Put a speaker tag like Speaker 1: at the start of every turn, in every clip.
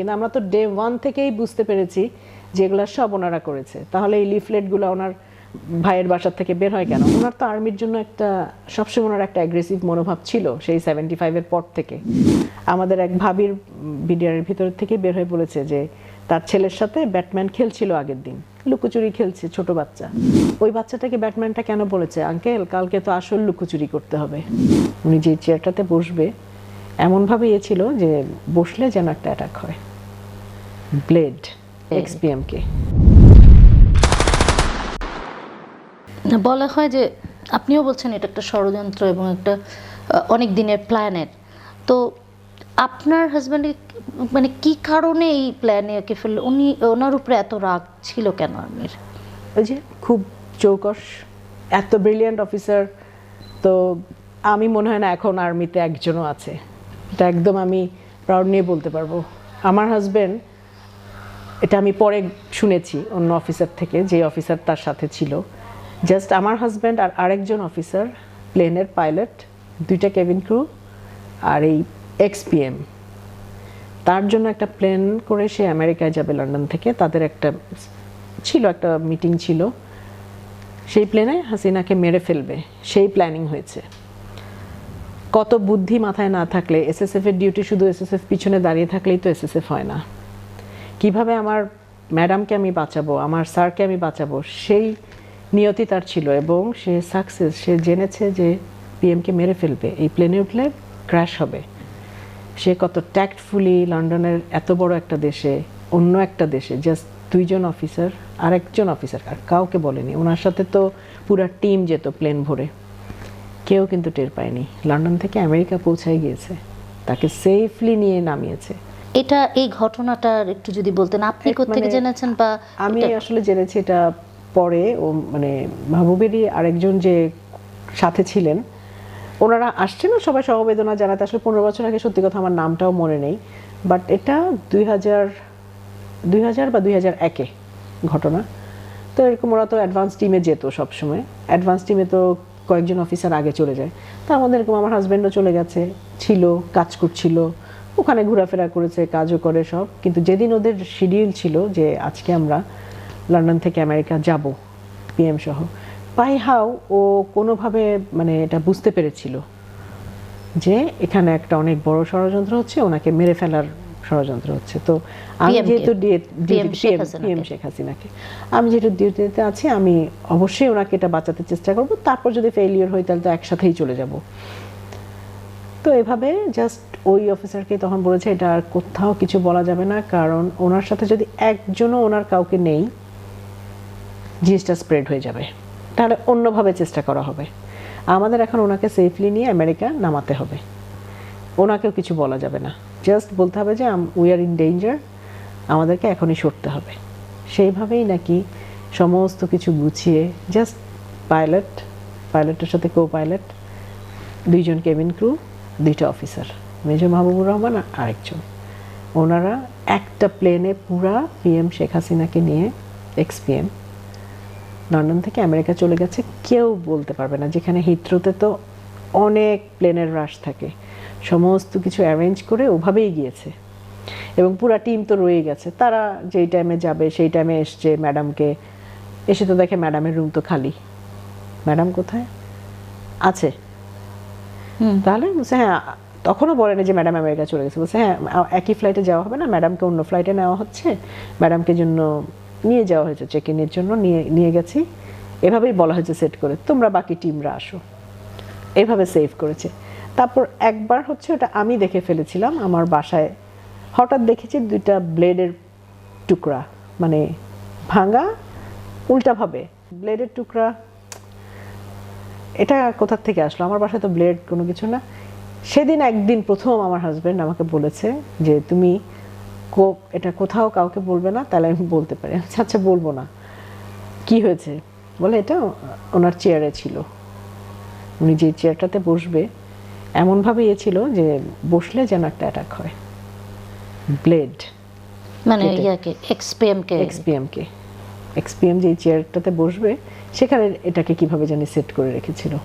Speaker 1: কিন্তু আমরা তো ডে ওয়ান থেকেই বুঝতে পেরেছি যে এগুলো সব ওনারা করেছে। তাহলে এই লিফলেটগুলো ওনার ভাইয়ের বাসার থেকে বের হয় কেন? ওনার তো আর্মির জন্য একটা, সবসময় ওনার একটা অ্যাগ্রেসিভ মনোভাব ছিল সেই সেভেন্টি ফাইভের পর থেকে। আমাদের এক ভাবির বিডিআরের ভিতর থেকে বের হয়ে বলেছে যে, তার ছেলের সাথে ব্যাটম্যান খেলছিল আগের দিন। লুকোচুরি খেলছে ছোট বাচ্চা। ওই বাচ্চাটাকে ব্যাটম্যানটা কেন বলেছে? আঙ্কেল কালকে তো আসল লুকোচুরি করতে হবে। উনি যে চেয়ারটাতে বসবে এমনভাবে ইয়ে ছিল যে, বসলে যেন একটা অ্যাটাক হয়। ব্লেড এক্সপিএম কে
Speaker 2: বলা হয় যে আপনিও বলছেন এটা একটা ষড়যন্ত্র এবং একটা অনেক দিনের প্ল্যানের। তো আপনার হাজব্যান্ডের মানে কি কারণে এই প্ল্যানে একে ফেলল? উনি ওনার উপরে এত রাগ ছিল কেন আর্মির
Speaker 1: ওই যে খুব চৌকস এত ব্রিলিয়ান্ট অফিসার তো আমি মনে হয় না এখন আর্মিতে একজনও আছে। এটা একদম আমি প্রাউড নিয়ে বলতে পারব। আমার হাজবেন্ড এটা আমি পরে শুনেছি অন্য অফিসার থেকে, যে অফিসার তার সাথে ছিল। জাস্ট আমার হাজব্যান্ড আর আরেকজন অফিসার প্লেনের পাইলট দুইটা কেবিন ক্রু আর এই এক্সপিএম তার জন্য একটা প্লেন করে সে আমেরিকায় যাবে লন্ডন থেকে। তাদের একটা ছিল, একটা মিটিং ছিল। সেই প্লেনে হাসিনাকে মেরে ফেলবে। সেই প্ল্যানিং হয়েছে। কত বুদ্ধি মাথায় না থাকলে এসএসএফ এর ডিউটি শুধু এসএসএফ পিছনে দাঁড়িয়ে থাকলেই তো এসএসএফ হয় না। কীভাবে আমার ম্যাডামকে আমি বাঁচাবো, আমার স্যারকে আমি বাঁচাবো, সেই নিয়তি তার ছিল এবং সে সাকসেস সে জেনেছে যে পিএমকে মেরে ফেলবে। এই প্লেনে উঠলে ক্র্যাশ হবে। সে কত ট্যাক্টফুলি লন্ডনের এত বড় একটা দেশে, অন্য একটা দেশে জাস্ট দুইজন অফিসার আর একজন অফিসার আর কাউকে বলেনি। ওনার সাথে তো পুরা টিম যেত প্লেন ভরে। কেউ কিন্তু টের পায়নি। লন্ডন থেকে আমেরিকা পৌঁছায় গিয়েছে। তাকে সেফলি নিয়ে নামিয়েছে।
Speaker 2: এটা এই ঘটনাটার একটু যদি বলতেন আপনি কোথেকে
Speaker 1: মানে
Speaker 2: জেনেছেন বা
Speaker 1: আমি আসলে জেনেছি এটা পরে ও মানে মাহবুবেরই আরেকজন যে সাথে ছিলেন ওনারা আসছেন সবাই সমবেদনা জানাতে। আসলে পনেরো বছর আগে সত্যি কথা আমার নামটাও মনে নেই বাট এটা দুই হাজার দুই হাজার বা দুই হাজার একে ঘটনা। তো এরকম ওরা তো অ্যাডভান্স টিমে যেত সবসময়। অ্যাডভান্স টিমে তো কয়েকজন অফিসার আগে চলে যায়। তার মধ্যে এরকম আমার হাজব্যান্ডও চলে গেছে ছিল কাজ করছিল। ওখানে ঘোরাফেরা করেছে কাজও করে সব। কিন্তু যেদিন ওদের শিডিউল ছিল যে আজকে আমরা লন্ডন থেকে আমেরিকা যাব পিএম সহ পাই হাও ও কোনোভাবে মানে এটা বুঝতে পেরেছিল যে এখানে একটা অনেক বড় ষড়যন্ত্র হচ্ছে ওনাকে মেরে ফেলার ষড়যন্ত্র হচ্ছে। তো আমি যেহেতু পিএম শেখ হাসিনাকে। আমি যেহেতু ডিউটিতে আছি আমি অবশ্যই ওনাকে এটা বাঁচাতে চেষ্টা করব। তারপর যদি ফেলিওর হয় তাহলে তো একসাথেই চলে যাব। তো এভাবে জাস্ট ওই অফিসারকে তখন বলেছে, এটা আর কোথাও কিছু বলা যাবে না, কারণ ওনার সাথে যদি একজনও ওনার কাউকে নেই, জিনিসটা স্প্রেড হয়ে যাবে। তাহলে অন্যভাবে চেষ্টা করা হবে। আমাদের এখন ওনাকে সেফলি নিয়ে আমেরিকা নামাতে হবে। ওনাকেও কিছু বলা যাবে না। জাস্ট বলতে হবে যে উই আর ইন ডেঞ্জার আমাদেরকে এখনই সরতে হবে। সেইভাবেই নাকি সমস্ত কিছু গুছিয়ে জাস্ট পাইলট পাইলটের সাথে কো পাইলট দুইজন কেবিন ক্রু দুইটা অফিসার মেজর মাহবুবুর রহমান আর আরেকজন। ওনারা একটা প্লেনে পুরা পিএম শেখ হাসিনাকে নিয়ে এক্সপিএম লন্ডন থেকে আমেরিকা চলে গেছে কেউ বলতে পারবে না। যেখানে হিথ্রোতে তো অনেক প্লেনের রাশ থাকে। সমস্ত কিছু অ্যারেঞ্জ করে ওভাবেই গিয়েছে। এবং পুরা টিম তো রয়ে গেছে। তারা যেই টাইমে যাবে সেই টাইমে এসছে ম্যাডামকে এসে তো দেখে ম্যাডামের রুম তো খালি। ম্যাডাম কোথায়? আছে।
Speaker 2: হুম।
Speaker 1: তাহলে হ্যাঁ তখনও বলে বলেনি যে ম্যাডাম আমেরিকা চলে গেছে। বলছে হ্যাঁ একই ফ্লাইটে যাওয়া হবে না, ম্যাডামকে অন্য ফ্লাইটে নেওয়া হচ্ছে। ম্যাডামকে জন্য নিয়ে যাওয়া হয়েছে চেক ইনের জন্য নিয়ে নিয়ে গেছি। এভাবেই বলা হয়েছে সেট করে, তোমরা বাকি টিমরা আসো। এভাবে সেভ করেছে। তারপর একবার হচ্ছে ওটা আমি দেখে ফেলেছিলাম, আমার বাসায়। হঠাৎ দেখেছি দুইটা ব্লেডের টুকরা মানে ভাঙা উল্টাভাবে ব্লেডের টুকরা, এটা কোথার থেকে আসলো? আমার বাসায় তো ব্লেড কোনো কিছু না। সেদিন একদিন প্রথম আমার হাজব্যান্ড আমাকে বলেছে যে তুমি কো- এটা কোথাও কাউকে বলবে না তাহলে আমি বলতে পারি। বলছি, আচ্ছা বলব না। কি হয়েছে? বলে এটা ওনার চেয়ারে ছিল। উনি যে চেয়ারটাতে বসবে এমনভাবে ইয়ে ছিল যে বসলে যেন একটা অ্যাটাক হয়। ব্লেড
Speaker 2: মানে
Speaker 1: কেটে।
Speaker 2: ইয়াকে এক্সপিএম কে।
Speaker 1: এক্সপিএমকে এক্সপিএম যে চেয়ারটাতে বসবে সেখানে এটাকে কীভাবে জানি সেট করে রেখেছিল।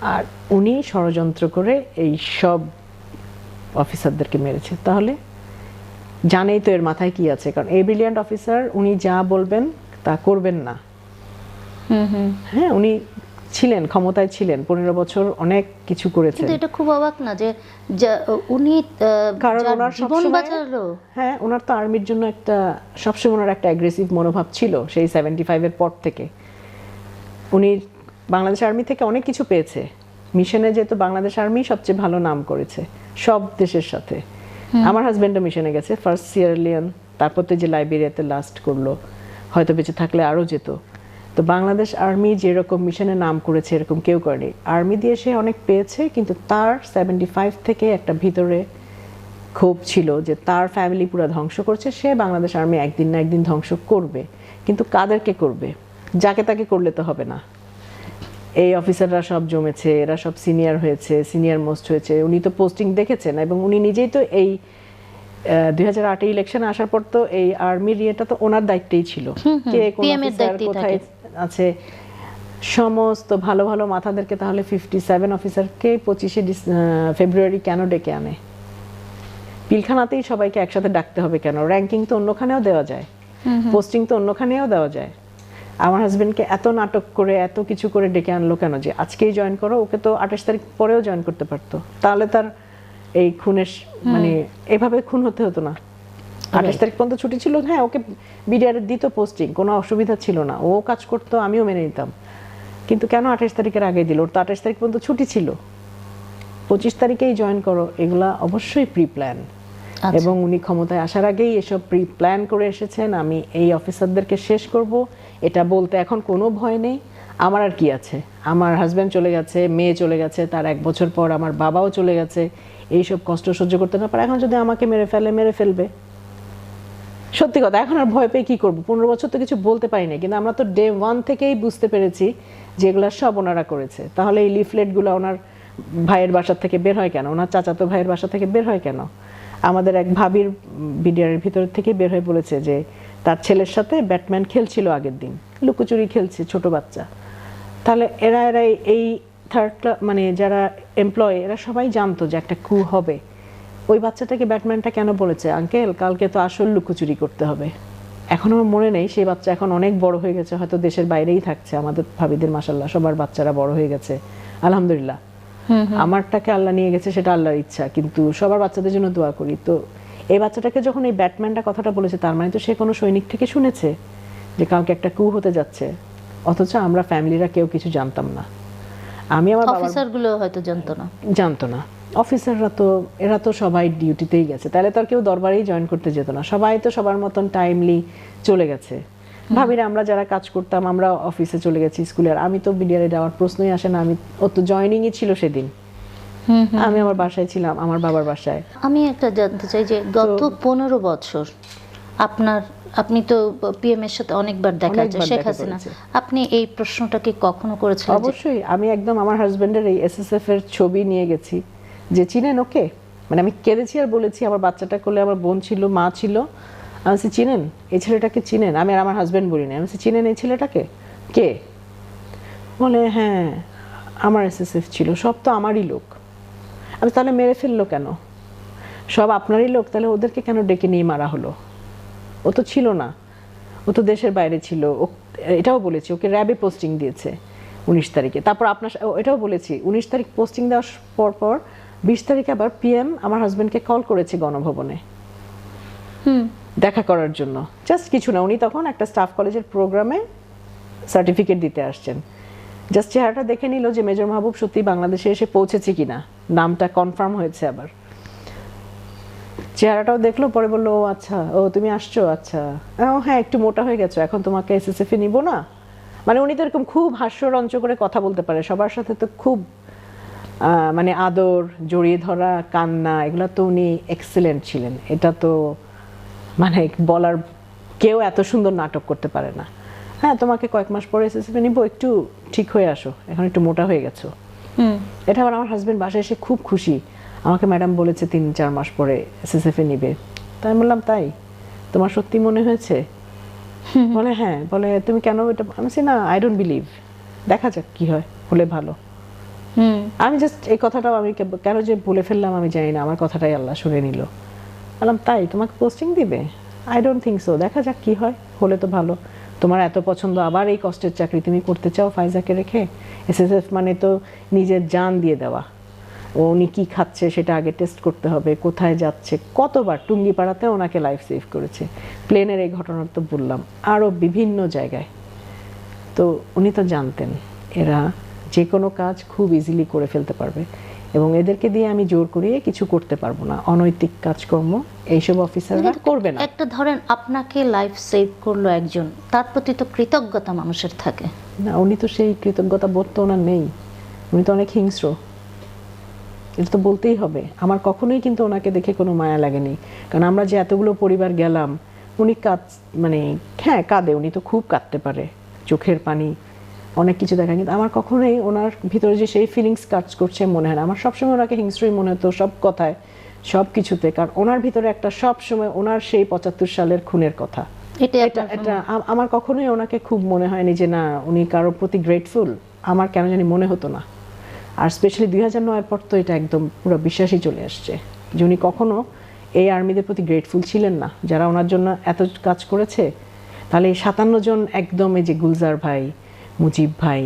Speaker 1: আর উনি ষড়যন্ত্র করে এই সব অফিসারদেরকে মেরেছে। তাহলে জানেই তো এর মাথায় কি আছে কারণ এই ব্রিলিয়ান্ট অফিসার উনি যা বলবেন তা করবেন না।
Speaker 2: হুম হুম।
Speaker 1: হ্যাঁ উনি ছিলেন ক্ষমতায় ছিলেন পনেরো বছর অনেক কিছু করেছেন।
Speaker 2: কিন্তু এটা খুব অবাক না যে উনি
Speaker 1: কারণ ওনার
Speaker 2: জীবন বাঁচালো।
Speaker 1: হ্যাঁ ওনার তো আর্মির জন্য একটা সবসময় ওনার একটা অ্যাগ্রেসিভ মনোভাব ছিল সেই সেভেন্টি ফাইভের পর থেকে। উনি বাংলাদেশ আর্মি থেকে অনেক কিছু পেয়েছে। মিশনে যেহেতু বাংলাদেশ আর্মি সবচেয়ে ভালো নাম করেছে সব দেশের সাথে। আমার হাজব্যান্ডও মিশনে গেছে ফার্স্ট সিয়ারলিয়ন তারপর তো যে লাইবেরিয়াতে লাস্ট করল হয়তো বেঁচে থাকলে আরও যেত। তো বাংলাদেশ আর্মি যেরকম মিশনে নাম করেছে এরকম কেউ করেনি। আর্মি দিয়ে সে অনেক পেয়েছে কিন্তু তার সেভেন্টি ফাইভ থেকে একটা ভিতরে ক্ষোভ ছিল যে তার ফ্যামিলি পুরো ধ্বংস করছে সে বাংলাদেশ আর্মি একদিন না একদিন ধ্বংস করবে। কিন্তু কাদেরকে করবে? যাকে তাকে করলে তো হবে না। এই অফিসাররা সব জমেছে এরা সব সিনিয়র হয়েছে সিনিয়র মোস্ট হয়েছে। উনি তো পোস্টিং দেখেছেন এবং উনি নিজেই তো এই দুই হাজার আটে ইলেকশনে আসার পর তো এই আর্মির ইয়েটা তো ওনার দায়িত্বেই ছিল। কে কোন অফিসার কোথায় আছে? সমস্ত ভালো ভালো মাথাদেরকে তাহলে ফিফটি সেভেন অফিসারকে পঁচিশে ফেব্রুয়ারি কেন ডেকে আনে? পিলখানাতেই সবাইকে একসাথে ডাকতে হবে কেন? র্যাঙ্কিং তো অন্যখানেও দেওয়া যায়। পোস্টিং তো অন্যখানেও দেওয়া যায়। আমার হাজবেন্ডকে এত নাটক করে এত কিছু করে ডেকে আনলো কেন যে আজকেই জয়েন করো? ওকে তো আঠাশ তারিখ পরেও জয়েন করতে পারতো। তাহলে তার এই খুনের মানে এভাবে খুন হতে হতো না। আঠাশ তারিখ পর্যন্ত ছুটি ছিল হ্যাঁ ওকে বিডিআর দিত পোস্টিং কোনো অসুবিধা ছিল না। ও কাজ করতো আমিও মেনে নিতাম। কিন্তু কেন আঠাশ তারিখের আগে দিল? ওর তো আঠাশ তারিখ পর্যন্ত ছুটি ছিল। পঁচিশ তারিখেই জয়েন করো এগুলা অবশ্যই প্রি প্ল্যান। এবং উনি ক্ষমতায় আসার আগেই এসব প্রি প্ল্যান করে এসেছেন। আমি এই অফিসারদেরকে শেষ করব। এটা বলতে এখন কোনো ভয় নেই। আমার আর কি আছে? আমার হাজব্যান্ড চলে গেছে, মেয়ে চলে গেছে, তার এক বছর পর আমার বাবাও চলে গেছে। এইসব কষ্ট সহ্য করতে না পারে। এখন যদি আমাকে মেরে ফেলে, মেরে ফেলবে। সত্যি কথা, এখন আর ভয় পেয়ে কি করব? পনেরো বছর তো কিছু বলতে পারি না কিন্তু আমরা তো ডে ওয়ান থেকেই বুঝতে পেরেছি যে এগুলা সব ওনারা করেছে। তাহলে এই লিফলেটগুলো ওনার ভাইয়ের বাসা থেকে বের হয় কেন? ওনার চাচাতো ভাইয়ের বাসা থেকে বের হয় কেন? আমাদের এক ভাবির বিডিআরের ভিতর থেকে বের হয়ে বলেছে যে তার ছেলের সাথে ব্যাটম্যান খেলছিল আগের দিন। লুকোচুরি খেলছে, ছোট বাচ্চা। তাহলে এরা এরা এই থার্ড মানে যারা এমপ্লয় এরা সবাই জানতো যে একটা কু হবে। ওই বাচ্চাটাকে ব্যাটম্যানটা কেন বলেছে? আঙ্কেল, কালকে তো আসল লুকোচুরি করতে হবে। এখন আমার মনে নেই, সেই বাচ্চা এখন অনেক বড় হয়ে গেছে, হয়তো দেশের বাইরেই থাকছে। আমাদের ভাবিদের মাসাল্লাহ সবার বাচ্চারা বড় হয়ে গেছে। আলহামদুলিল্লাহ। আমারটাকে আল্লাহ নিয়ে গেছে সেটা আল্লাহর ইচ্ছা। কিন্তু সবার বাচ্চাদের জন্য দোয়া করি। তো এই বাচ্চাটাকে যখন এই ব্যাটম্যানটা কথাটা বলেছে তার মানে তো সে কোনো সৈনিক থেকে শুনেছে যে কাউকে একটা কু হতে যাচ্ছে। অথচ আমরা ফ্যামিলিরা কেউ কিছু জানতাম না। আমি আমার বাবার
Speaker 2: অফিসারগুলো হয়তো জানতো না।
Speaker 1: জানতো না। অফিসাররা তো এরা তো সবাই ডিউটিতেই গেছে। তাহলে তো আর কেউ দরবারেই জয়েন করতে যেত না। সবাই তো সবার মতন টাইমলি চলে গেছে। ভাবিরা আমরা যারা কাজ করতাম আমরা অফিসে চলে গেছি স্কুলে। আর আমি তো বিডিআরে যাওয়ার প্রশ্নই আসে না। আমি ও তো জয়নিংই ছিল সেদিন। আমি আমার বাসায় ছিলাম আমার বাবার বাসায়।
Speaker 2: আমি একটা জানতে চাই যে গত পনেরো বছর আপনার আপনি তো পিএম এর সাথে অনেকবার দেখা
Speaker 1: অনেকবার
Speaker 2: শেখ হাসিনা। আপনি এই প্রশ্নটা কি কখনো করেছিলেন
Speaker 1: অবশ্যই। আমি একদম আমার হাজবেন্ডের এই এসএসএফ এর ছবি নিয়ে গেছি। যে চিনেন ওকে? মানে আমি কেঁদেছি আর বলেছি আমার বাচ্চাটা করলে আমার বোন ছিল মা ছিল। আমি বলছি, চিনেন? এই ছেলেটাকে চিনেন? আমি আর আমার হাজব্যান্ড বলি না আমি বলছি, চিনেন এই ছেলেটাকে? কে? বলে হ্যাঁ আমার এসএসএফ ছিল। সব তো আমারই লোক। আমি তাহলে মেরে ফেলল কেন? সব আপনারই লোক। তাহলে ওদেরকে কেন ডেকে নিয়ে মারা হলো? ও তো ছিল না। ও তো দেশের বাইরে ছিল। ও এটাও বলেছি ওকে র্যাবে পোস্টিং দিয়েছে উনিশ তারিখে। তারপর আপনার এটাও বলেছি উনিশ তারিখ পোস্টিং দেওয়ার পর পর বিশ তারিখে আবার পিএম আমার হাজব্যান্ডকে কল করেছে গণভবনে।
Speaker 2: হুম।
Speaker 1: দেখা করার জন্য। জাস্ট কিছু না, উনি তখন একটা স্টাফ কলেজের প্রোগ্রামে সার্টিফিকেট দিতে আসছেন। জাস্ট চেহারাটা দেখে নিল যে মেজর মাহবুব সত্যি বাংলাদেশে এসে পৌঁছেছে কিনা। নামটা কনফার্ম হয়েছে আবার। চেহারাটাও দেখল, পরে বলল, ও আচ্ছা ও তুমি আসছো? আচ্ছা। ও হ্যাঁ একটু মোটা হয়ে গেছো, এখন তোমাকে এসএসএফ নিবো না? মানে উনি তো এরকম খুব হাস্যরঞ্চ করে কথা বলতে পারে। সবার সাথে তো খুব মানে আদর, জড়িয়ে ধরা, কান্না, এগুলো তো উনি এক্সেলেন্ট ছিলেন। এটা তো মানে বলার কেউ এত সুন্দর নাটক করতে পারে না। হ্যাঁ তোমাকে কয়েক মাস পরে এসএসএফ নিবো একটু ঠিক হয়ে আসো। এখন একটু মোটা হয়ে গেছো। এটা আবার আমার হাজবেন্ড বাসায় এসে খুব খুশি। আমাকে ম্যাডাম বলেছে তিন চার মাস পরে এসএসএফ এ নিবে। তাই বললাম তাই? তোমার সত্যি মনে হয়েছে? বলে হ্যাঁ। বলে তুমি কেন এটা? আমি না আই ডোন্ট বিলিভ দেখা যাক কি হয় হলে ভালো।
Speaker 2: হুম।
Speaker 1: আমি জাস্ট এই কথাটাও আমি কেন যে বলে ফেললাম আমি জানি না। আমার কথাটাই আল্লাহ শুনে নিল। বললাম, তাই? তোমাকে পোস্টিং দিবে? আই ডোন্ট থিঙ্ক সো দেখা যাক কি হয়, হলে তো ভালো। তোমার এত পছন্দ, আবার এই কষ্টের চাকরি তুমি করতে চাও ফাইজাকে রেখে? এসএসএফ মানে তো নিজের জান দিয়ে দেওয়া। ও উনি কী খাচ্ছে সেটা আগে টেস্ট করতে হবে, কোথায় যাচ্ছে? কতবার টুঙ্গিপাড়াতে ওনাকে লাইফ সেভ করেছে। প্লেনের এই ঘটনা তো বললাম আরও বিভিন্ন জায়গায়। তো উনি তো জানতেন, এরা যে কোনো কাজ খুব ইজিলি করে ফেলতে পারবে। এবং এদেরকে দিয়ে আমি জোর করিয়ে কিছু করতে পারব না। অনৈতিক কাজকর্ম এইসব অফিসাররা করবে না।
Speaker 2: একটা ধরেন আপনাকে লাইফ সেভ করল একজন তার প্রতি তো কৃতজ্ঞতা মানুষের থাকে।
Speaker 1: না উনি তো সেই কৃতজ্ঞতা বোধ তো ওনার নেই। উনি তো অনেক হিংস্র। এটা তো বলতেই হবে। আমার কখনোই কিন্তু ওনাকে দেখে কোনো মায়া লাগেনি। কারণ আমরা যে এতগুলো পরিবার গেলাম উনি কাঁদ মানে হ্যাঁ কাঁদে। উনি তো খুব কাঁদতে পারে। চোখের পানি অনেক কিছু দেখা কিন্তু আমার কখনোই ওনার ভিতরে যে সেই ফিলিংস কাজ করছে মনে হয় না। আমার সবসময় ওনাকে হিংস্রই মনে হতো সব কথায় সব কিছুতে কারণ ওনার ভিতরে একটা সব সময় ওনার সেই পঁচাত্তর সালের খুনের কথা।
Speaker 2: এটাই
Speaker 1: এটা এটা আমার কখনোই ওনাকে খুব মনে হয়নি যে না উনি কারোর প্রতি গ্রেটফুল আমার কেন জানি মনে হতো না। আর স্পেশালি দুই হাজার নয়ের পর তো এটা একদম পুরো বিশ্বাসই চলে আসছে যে উনি কখনো এই আর্মিদের প্রতি গ্রেটফুল ছিলেন না। যারা ওনার জন্য এত কাজ করেছে তাহলে এই সাতান্ন জন একদম এই যে গুলজার ভাই মুজিব ভাই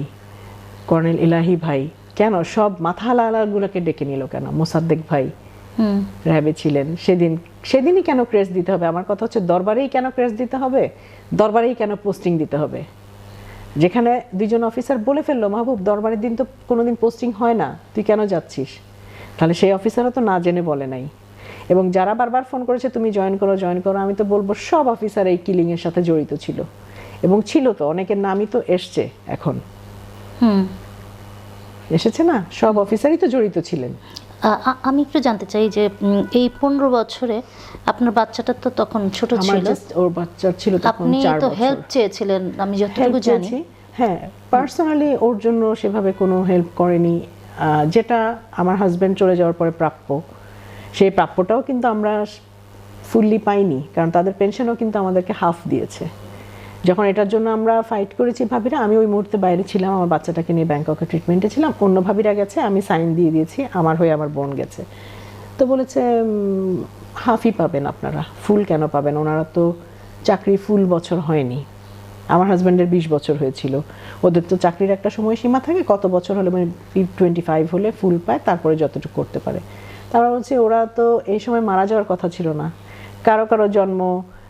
Speaker 1: কর্নেল ইলাহি ভাই কেন সব মাথা লালাগুলোকে ডেকে নিল কেন? মোসাদ্দেক ভাই র্যাবে ছিলেন। সেদিন সেদিনই কেন ক্রেস দিতে হবে? আমার কথা হচ্ছে দরবারেই কেন ক্রেস দিতে হবে? দরবারেই কেন পোস্টিং দিতে হবে? যেখানে দুইজন অফিসার বলে ফেলল মাহবুব দরবারের দিন তো কোনোদিন পোস্টিং হয় না তুই কেন যাচ্ছিস? তাহলে সেই অফিসারও তো না জেনে বলে নাই। এবং যারা বারবার ফোন করেছে তুমি জয়েন করো জয়েন করো আমি তো বলব সব অফিসার এই কিলিংয়ের সাথে জড়িত ছিল। এবং ছিল তো অনেকের নামই তো এসছে এখন। এসেছে না? সব অফিসারই তো জড়িত ছিলেন।
Speaker 2: আমি একটু জানতে চাই যে এই পনেরো বছরে আপনার বাচ্চাটা তো তখন ছোট ছিল।
Speaker 1: ওর বাচ্চা ছিল তখন
Speaker 2: আপনি তো হেল্প চেয়েছিলেন আমি যতটুকু জানি।
Speaker 1: হ্যাঁ পার্সোনালি ওর জন্য সেভাবে কোনো হেল্প করেনি। যেটা আমার হাজব্যান্ড চলে যাওয়ার পরে প্রাপ্য। সেই প্রাপ্যটাও কিন্তু আমরা ফুললি পাইনি কারণ তাদের পেনশনও কিন্তু আমাদেরকে হাফ দিয়েছে। যখন এটার জন্য আমরা ফাইট করেছি ভাবিরা, আমি ওই মুহূর্তে বাইরে ছিলাম, আমার বাচ্চাটাকে নিয়ে ব্যাংককে ট্রিটমেন্টে ছিলাম। অন্য ভাবিরা গেছে, আমি সাইন দিয়ে দিয়েছি, আমার হয়ে আমার বোন গেছে। তো বলেছে হাফই পাবেন আপনারা ফুল কেন পাবেন? ওনারা তো চাকরি ফুল বছর হয়নি। আমার হাজব্যান্ডের বিশ বছর হয়েছিল। ওদের তো চাকরির একটা সময়সীমা থাকে, কত বছর হলে মানে টোয়েন্টি ফাইভ হলে ফুল পায়, তারপরে যতটুকু করতে পারে। তারপর বলছে, ওরা তো এই সময় মারা যাওয়ার কথা ছিল না। কারও কারও জন্ম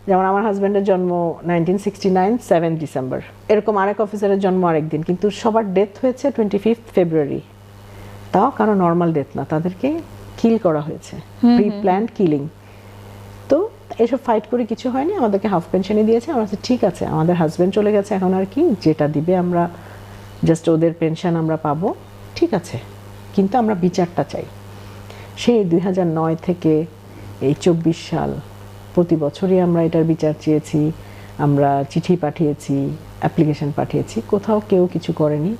Speaker 1: যেমন আমার হাজব্যান্ডের জন্ম nineteen sixty nine seven December এরকম আরেক অফিসারের জন্ম আরেকদিন কিন্তু সবার ডেথ হয়েছে টোয়েন্টি ফিফথ ফেব্রুয়ারি তাও কারও নর্মাল ডেথ না তাদেরকে কিল করা হয়েছে প্রি প্ল্যান্ড কিলিং তো এসব ফাইট করে কিছু হয়নি আমাদেরকে হাফ পেনশনই দিয়েছে আমরা ঠিক আছে আমাদের হাজব্যান্ড চলে গেছে এখন আর কি যেটা দিবে আমরা জাস্ট ওদের পেনশন আমরা পাবো ঠিক আছে। কিন্তু আমরা বিচারটা চাই। সেই দুই নয় থেকে এই চব্বিশ সাল প্রতি বছরই আমরা এটার বিচার চেয়েছি, আমরা চিঠি পাঠিয়েছি অ্যাপ্লিকেশন পাঠিয়েছি, কোথাও কেউ কিছু করেনি।